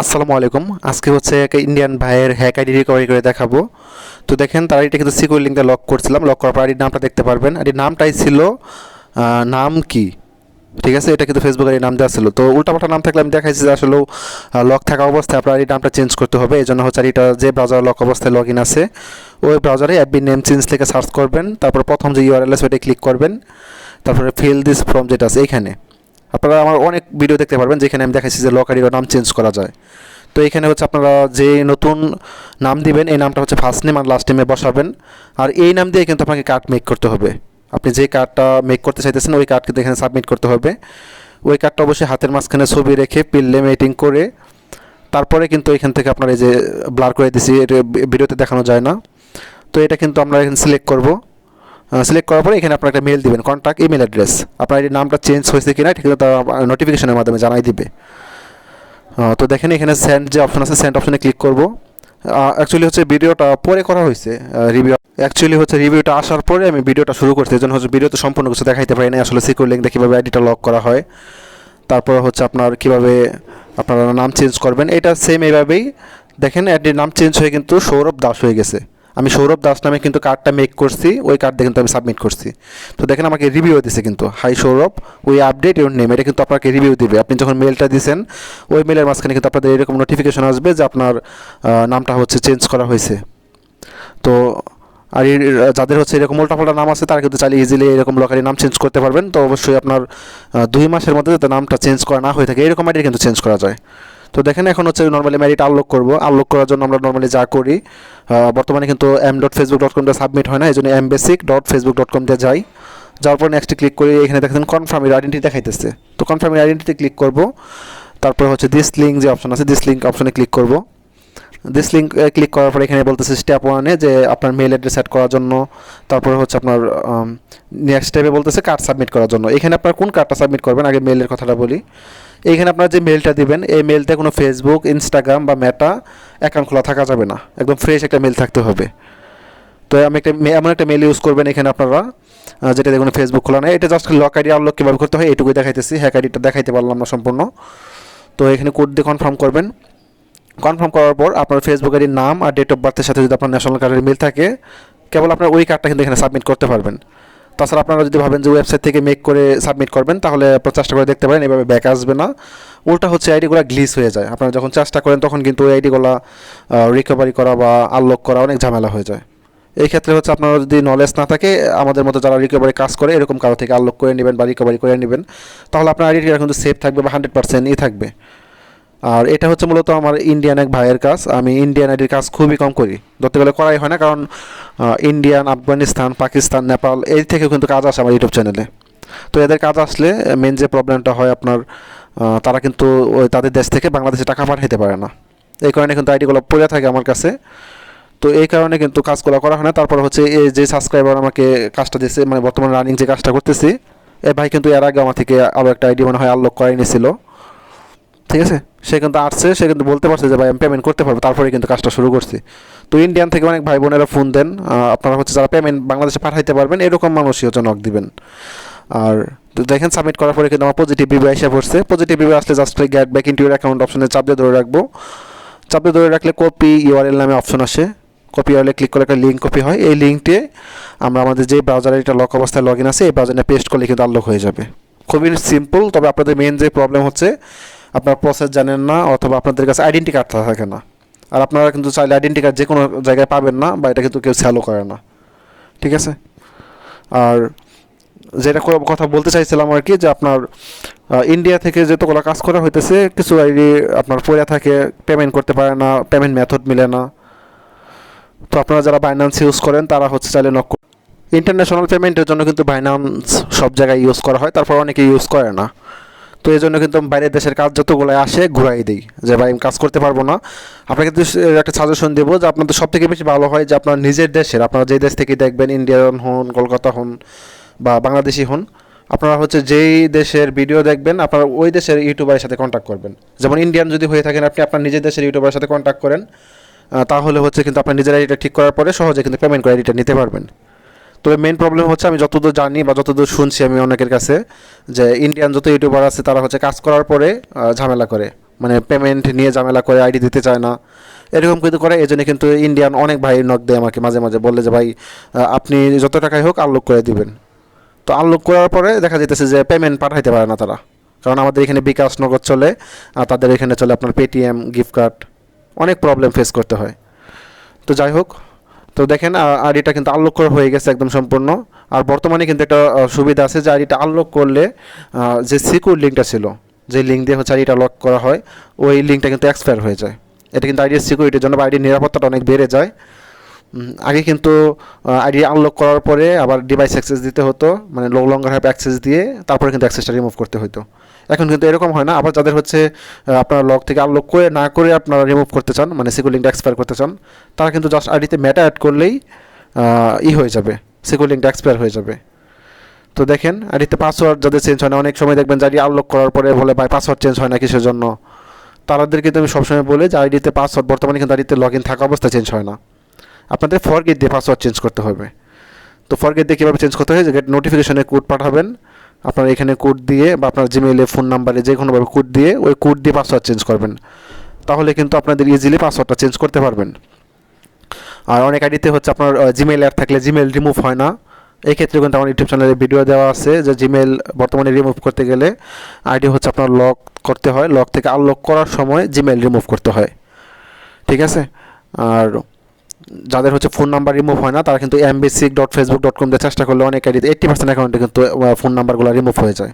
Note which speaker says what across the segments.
Speaker 1: আসসালামু আলাইকুম। আজকে হচ্ছে একটা ইন্ডিয়ান ভাইয়ের হ্যাক আইডি রিকভারি করে দেখাবো। তো দেখেন, তার এটা কিন্তু সিকিউর লিঙ্কে লক করছিলাম। লক করার পর আইডির নামটা দেখতে পারবেন। আইডির নামটাই ছিল নাম কি? ঠিক আছে, এটা কিন্তু ফেসবুক আইডির নাম দেওয়া ছিল। তো উল্টাপাল্টা নাম থাকলে আমি দেখাইছি যে আসলে লক থাকা অবস্থায় আপনার আইডির নামটা চেঞ্জ করতে হবে। এই জন্য হচ্ছে এটা যে ব্রাউজার লক অবস্থায় লগ ইন আছে, ওই ব্রাউজারে অ্যাপবি নেম চেঞ্জ লিখে সার্চ করবেন। তারপর প্রথম যে ইউআরএল আছে ওইটা ক্লিক করবেন। তারপরে ফিল দিস ফর্ম যেটা আছে, এইখানে। আপনারা আমার অনেক ভিডিও দেখতে পারবেন যেখানে আমি দেখাইছি যে লক আইডির নাম চেঞ্জ করা যায়। তো এখানে হচ্ছে আপনারা যে নতুন নাম দিবেন, এই নামটা হচ্ছে ফার্স্ট নেম আর লাস্ট নেমে বসাবেন। আর এই নাম দিয়ে কিন্তু আপনাকে কার্ড মেক করতে হবে। আপনি যে কার্ডটা মেক করতে চাইতেছেন, ওই কার্ড কিন্তু এখানে সাবমিট করতে হবে। ওই কার্ডটা অবশ্যই হাতের মাঝখানে ছবি রেখে পিল্লে মেটিং করে, তারপরে কিন্তু এখান থেকে আপনার এই যে ব্লার করে দিছি, এটা ভিডিওতে দেখানো যায় না। তো এটা কিন্তু আমরা এখানে সিলেক্ট করব। সিলেক্ট করার পরে এখানে আপনার একটা মেল দিবেন কন্ট্যাক্ট ইমেল অ্যাড্রেস আপনার এই নামটা চেঞ্জ হয়েছে কিনা কিন্তু তারা নোটিফিকেশনের মাধ্যমে জানাই দিবে। তো দেখেন এখানে সেন্ড যে অপশন আছে সেন্ড অপশনে ক্লিক করব। অ্যাকচুয়ালি হচ্ছে ভিডিওটা পরে করা হয়েছে রিভিউ অ্যাকচুয়ালি হচ্ছে রিভিউটা আসার পরে আমি ভিডিওটা শুরু করছি এই জন্য হচ্ছে ভিডিওতে সম্পূর্ণ কিছু দেখাইতে পারি না আসলে সিকিউর লিঙ্ক দিয়ে কীভাবে আইডিটা লক করা হয়, তারপর হচ্ছে আপনার কীভাবে আপনারা নাম চেঞ্জ করবেন, এটা সেম এইভাবেই। দেখেন আইডির নাম চেঞ্জ হয়ে কিন্তু সৌরভ দাস হয়ে গেছে। আমি সৌরভ দাস নামে কিন্তু কার্ডটা মেক করছি, ওই কার্ড দিয়ে কিন্তু আমি সাবমিট করছি। তো দেখেন আমাকে রিভিউ দিছে কিন্তু হাই সৌরভ ওই আপডেট ইউর নেম এটা কিন্তু আপনাকে রিভিউ দিবে। আপনি যখন মেলটা দিয়েছেন ওই মেলের মাঝখানে কিন্তু আপনাদের এরকম নোটিফিকেশন আসবে যে আপনার নামটা হচ্ছে চেঞ্জ করা হয়েছে। তো, আর যাদের হচ্ছে এরকম উল্টাপাল্টা নাম আছে, তারা কিন্তু চাইলে ইজিলি এরকম লোকারি নাম চেঞ্জ করতে পারবেন। তো অবশ্যই আপনার দুই মাসের মধ্যে যাতে নামটা চেঞ্জ করা না হয়ে থাকে, এরকম আইডি কিন্তু চেঞ্জ করা যায়। তো দেখেন, এখন হচ্ছে নর্মালি আইডিটা আনলক করব। আনলক করার জন্য আমরা নর্মালি যা করি বর্তমানে কিন্তু এম ডট ফেসবুক ডট কমটা সাবমিট হয় না, এই জন্য M basic dot Facebook dot com দিয়ে যাই। যাওয়ার পর নেক্সট ক্লিক করি, এখানে দেখেন কনফার্ম এর আইডেন্টি দেখাইতেছে। তো কনফার্ম এর আইডেন্টিতে ক্লিক করব। তারপর হচ্ছে দিস লিঙ্ক যে অপশন আছে দিস লিঙ্ক অপশনে ক্লিক করব। দিস লিঙ্ক ক্লিক করার পর এখানে বলতেছে স্টেপ ওয়ানে যে আপনার মেল অ্যাড্রেস সেট করার জন্য। তারপরে হচ্ছে আপনার নেক্সট স্টেপে বলতেছে কার্ড সাবমিট করার জন্য। এখানে আপনার কোন কার্ডটা সাবমিট করবেন? আগে মেলের কথাটা বলি। এইখানে আপনার যে মেলটা দিবেন, এই মেলতে কোনো ফেসবুক ইনস্টাগ্রাম বা মেটা অ্যাকাউন্ট খোলা থাকা যাবে না। একদম ফ্রেশ একটা মেল থাকতে হবে। তো আমি একটা এমন একটা মেল ইউজ করবেন এখানে আপনারা যেটা দেখুন ফেসবুক খোলা নেই। এটা জাস্ট লক আইডি আনলক কীভাবে করতে হয় এটুকুই দেখাইতেছি। হ্যাক আইডিটা দেখাইতে পারলাম না সম্পূর্ণ। তো এখানে কোড দিয়ে কনফার্ম করবেন। কনফার্ম করার পর আপনার ফেসবুক আইডির নাম আর ডেট অফ বার্থের সাথে যদি আপনার ন্যাশনাল কার্ডের মিল থাকে, কেবল আপনার ওই কার্ডটা কিন্তু এখানে সাবমিট করতে পারবেন। তাছাড়া আপনারা যদি ভাবেন যে ওয়েবসাইট থেকে মেক করে সাবমিট করবেন, তাহলে আপনার চেষ্টা করে দেখতে পারেন, এভাবে ব্যাক আসবে না। উল্টা হচ্ছে আইডিগুলো গ্লিস হয়ে যায়। আপনারা যখন চেষ্টা করেন, তখন কিন্তু ওই আইডিগুলো রিকভারি করা বা আনলক করা অনেক ঝামেলা হয়ে যায়। এই ক্ষেত্রে হচ্ছে আপনারা যদি নলেজ না থাকে, আমাদের মতো যারা রিকভারি কাজ করে, এরকম কারও থেকে আনলক করে নেবেন বা রিকভারি করে নেবেন, তাহলে আপনার আইডিটা কিন্তু সেফ থাকবে বা হান্ড্রেড পার্সেন্টই থাকবে। আর এটা হচ্ছে মূলত আমার ইন্ডিয়ান এক ভাইয়ের কাজ। আমি ইন্ডিয়ান আইডির কাজ খুবই কম করি। ধরতে গেলে করাই হয় না, কারণ ইন্ডিয়ান আফগানিস্তান পাকিস্তান নেপাল এই থেকেও কিন্তু কাজ আসে আমার ইউটিউব চ্যানেলে তো এদের কাজ আসলে মেন যে প্রবলেমটা হয় আপনার তারা কিন্তু ওই তাদের দেশ থেকে বাংলাদেশে টাকা পাঠাইতে পারে না। এই কারণে কিন্তু আইডিগুলো পড়ে থাকে আমার কাছে। তো এই কারণে কিন্তু কাজগুলো করা হয় না। তারপর হচ্ছে এই যে সাবস্ক্রাইবার আমাকে কাজটা দিয়েছে মানে বর্তমানে রানিং যে কাজটা করতেছি, এ ভাই কিন্তু এর আগে আমার থেকে আরও একটা আইডি মনে হয় আনলক করে নিয়েছিল ঠিক আছে? সে কিন্তু আসছে, সে কিন্তু বলতে পারছে যে, ভাই, আমি পেমেন্ট করতে পারব। তারপরে কিন্তু কাজটা শুরু করছি। তো ইন্ডিয়ান থেকে অনেক ভাই বোনেরা ফোন দেন আপনারা হচ্ছে যারা পেমেন্ট বাংলাদেশে পাঠাইতে পারবেন, এরকম মানুষই হচ্ছে নক দিবেন। আর তো দেখেন সাবমিট করার পরে কিন্তু আমার পজিটিভ রিভিউ এসে পড়ছে। পজিটিভ রিভিউ আসলে just get back into your account অপশনে চাপ দিয়ে ধরে রাখব। চাপ দিয়ে ধরে রাখলে কপি ইউআরএল নামে অপশন আসে। কপি ইউআরএল ক্লিক করে একটা লিঙ্ক কপি হয়। এই লিঙ্কটি আমরা আমাদের যে ব্রাউজারে এটা লক অবস্থায় লগ ইন আছে, এই ব্রাউজারে পেস্ট করলে কিন্তু আনলক হয়ে যাবে। খুবই সিম্পল তবে আপনাদের মেন যে প্রবলেম হচ্ছে আপনার প্রসেস জানেন না অথবা আপনাদের কাছে আইডেন্টি কার্ড থাকে না। আর আপনারা কিন্তু চাইলে আইডেন্টি কার্ড যে কোনো জায়গায় পাবেন না বা এটা কিন্তু কেউ স্যালো করে না। ঠিক আছে? আর যেটা কথা বলতে চাইছিলাম আর কি যে আপনার ইন্ডিয়া থেকে যতগুলো কাজ করা হইতেছে, কিছু আইডি আপনার পড়ে থাকে পেমেন্ট করতে পারে না পেমেন্ট মেথড মিলে না। তো আপনারা যারা বাইন্যান্স ইউজ করেন, তারা হচ্ছে চাইলে নক ইন্টারন্যাশনাল পেমেন্টের জন্য কিন্তু বাইন্যান্স সব জায়গায় ইউজ করা হয়, তারপর অনেকে ইউজ করে না। তো এই জন্য কিন্তু বাইরের দেশের কাজ যতগুলো আসে ঘুরাই দিই। যে ভাই, আমি কাজ করতে পারব না। আপনাকে কিন্তু একটা সাজেশন দেবো যে আপনাদের সব থেকে বেশি ভালো হয় যে আপনার নিজের দেশের, আপনারা যে দেশ থেকে দেখবেন, ইন্ডিয়ান হন, কলকাতা হন বা বাংলাদেশি হন, আপনারা হচ্ছে যেই দেশের ভিডিও দেখবেন, আপনারা ওই দেশের ইউটিউবারের সাথে কন্ট্যাক্ট করবেন। যেমন ইন্ডিয়ান যদি হয়ে থাকেন, আপনি আপনার নিজের দেশের ইউটিউবারের সাথে কন্ট্যাক্ট করেন তাহলে হচ্ছে কিন্তু আপনার নিজের আইডিটা ঠিক করার পরে সহজে কিন্তু পেমেন্ট করে আইডিটা নিতে পারবেন। তবে মেন প্রবলেম হচ্ছে আমি যতদূর জানি বা যতদূর শুনছি আমি অনেকের কাছে যে ইন্ডিয়ান যত ইউটিউবার আছে, তারা হচ্ছে কাজ করার পরে ঝামেলা করে। মানে পেমেন্ট নিয়ে ঝামেলা করে আইডি দিতে চায় না। এরকম কিন্তু করে এই জন্য কিন্তু ইন্ডিয়ান অনেক ভাই নক দেয় আমাকে মাঝে মাঝে। বললে যে, ভাই আপনি যত টাকাই হোক আনলক করে দিবেন। তো আনলক করার পরে দেখা যেতেছে যে পেমেন্ট পাঠাইতে পারে না তারা। কারণ আমাদের এখানে বিকাশ নগদ চলে, আর তাদের এখানে চলে আপনার পেটিএম গিফট কার্ড অনেক প্রবলেম ফেস করতে হয়। তো যাই হোক তো দেখেন আর এটা কিন্তু আনলক করা হয়ে গেছে একদম সম্পূর্ণ। আর বর্তমানে কিন্তু একটা সুবিধা আছে যে আইডিটা আনলক করলে যে সিকিউর লিঙ্কটা ছিল, যে লিঙ্ক দিয়ে হচ্ছে আইডিটা লক করা হয়, ওই লিঙ্কটা কিন্তু এক্সপায়ার হয়ে যায়। এটা কিন্তু আইডির সিকিউরিটির জন্য বা আইডির নিরাপত্তাটা অনেক বেড়ে যায়। আগে কিন্তু আইডি আনলক করার পরে আবার ডিভাইস অ্যাক্সেস দিতে হতো মানে লো লঙ্গার হ্যাভ অ্যাক্সেস দিয়ে তারপরে কিন্তু অ্যাক্সেসটা রিমুভ করতে হতো এখন কিন্তু এরকম হয় না, আবার যাদের হচ্ছে আপনারা লক থেকে আনলক করে, না করে আপনারা রিমুভ করতে চান মানে সিকিউর লিঙ্কটা এক্সপায়ার করতে চান, তারা কিন্তু জাস্ট আইডিতে ম্যাটা অ্যাড করলেই ই হয়ে যাবে সিকিউর লিঙ্কটা এক্সপায়ার হয়ে যাবে। তো দেখেন আইডিতে পাসওয়ার্ড যাদের চেঞ্জ হয় না, অনেক সময় দেখবেন যে আইডি আনলক করার পরে বলে ভাই পাসওয়ার্ড চেঞ্জ হয় না কিসের জন্য। তাদের কিন্তু আমি সবসময় বলি যে আইডিতে পাসওয়ার্ড বর্তমানে কিন্তু আইডিতে লগ ইন থাকা অবস্থায় চেঞ্জ হয় না। আপনাদের ফরগেট দিয়ে পাসওয়ার্ড চেঞ্জ করতে হবে। তো ফরগেট দিয়ে কীভাবে চেঞ্জ করতে হয়? গেট নোটিফিকেশনে কোড পাঠাবেন। আপনার এখানে কোড দিয়ে বা আপনার জিমেইলে ফোন নাম্বারে যে কোনোভাবে কোড দিয়ে ওই কোড দিয়ে পাসওয়ার্ড চেঞ্জ করবেন। তাহলে কিন্তু আপনাদের ইজিলি পাসওয়ার্ডটা চেঞ্জ করতে পারবেন। আর অনেক আইডিতে হচ্ছে আপনার জিমেইল অ্যাপ থাকলে জিমেইল রিমুভ হয় না। এই ক্ষেত্রে কিন্তু আমার ইউটিউব চ্যানেলে ভিডিও দেওয়া আছে যে জিমেইল বর্তমানে রিমুভ করতে গেলে আইডি হচ্ছে আপনার লক করতে হয়। লক থেকে আনলক করার সময় জিমেইল রিমুভ করতে হয়। ঠিক আছে? আর যাদের হচ্ছে ফোন নাম্বার রিমুভ হয় না, তারা কিন্তু M basic dot Facebook dot com দিয়ে চেষ্টা করলে অনেক আইডিতে এইট্টি পার্সেন্ট অ্যাকাউন্টে কিন্তু ফোন নাম্বারগুলো রিমুভ হয়ে যায়।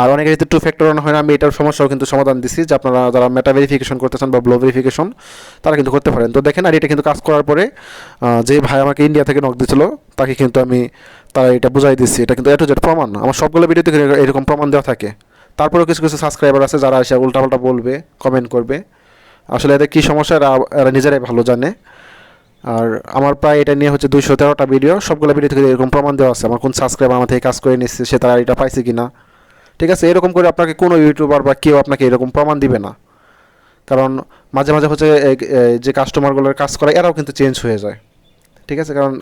Speaker 1: আর অনেক আইডিতে টু ফ্যাক্টর অন হয় না, আমি এটার সমস্যাও কিন্তু সমাধান দিচ্ছি যে আপনারা যারা মেটা ভেরিফিকেশন করতে চান বা ব্লো ভেরিফিকেশন তারা কিন্তু করতে পারেন। তো দেখেন আর এটা কিন্তু কাজ করার পরে যে ভাই আমাকে ইন্ডিয়া থেকে নক দিয়েছিল তাকে কিন্তু আমি, তারা এটা বুঝাই দিচ্ছি এটা কিন্তু এটু জেড প্রমাণ। আমার সবগুলো ভিডিওতে এরকম প্রমাণ দেওয়া থাকে। তারপরেও কিছু কিছু সাবস্ক্রাইবার আছে যারা এসে উল্টাপাল্টা বলবে কমেন্ট করবে। আসলে এদের কী সমস্যা এরা নিজেরাই ভালো জানে। আর আমার প্রায় এটা নিয়ে হচ্ছে দুইশো তেরোটা ভিডিও সবগুলো ভিডিও থেকে এরকম প্রমাণ দেওয়া আছে। আমার কোন সাবস্ক্রাইবার আমার থেকে কাজ করে নিচ্ছে, সে তারা এটা পাইছে কি না ঠিক আছে, এরকম করে আপনাকে কোনো ইউটিউবার বা কেউ আপনাকে এরকম প্রমাণ দিবে না। কারণ মাঝে মাঝে হচ্ছে যে কাস্টমারগুলোর কাজ করে, এরাও কিন্তু চেঞ্জ হয়ে যায়। ঠিক আছে, কারণ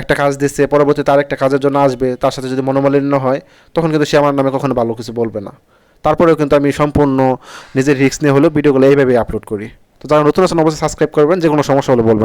Speaker 1: একটা কাজ দিচ্ছে পরবর্তী তার একটা কাজের জন্য আসবে, তার সাথে যদি মনোমালিন্য হয়, তখন কিন্তু সে আমার নামে কখনো ভালো কিছু বলবে না। তারপরেও কিন্তু আমি সম্পূর্ণ নিজের রিস্ক নিয়ে হলেও ভিডিওগুলো এইভাবেই আপলোড করি। তো যারা নতুন আছেন, অবশ্যই সাবস্ক্রাইব করবেন যে কোনো সমস্যা হলে বলবেন।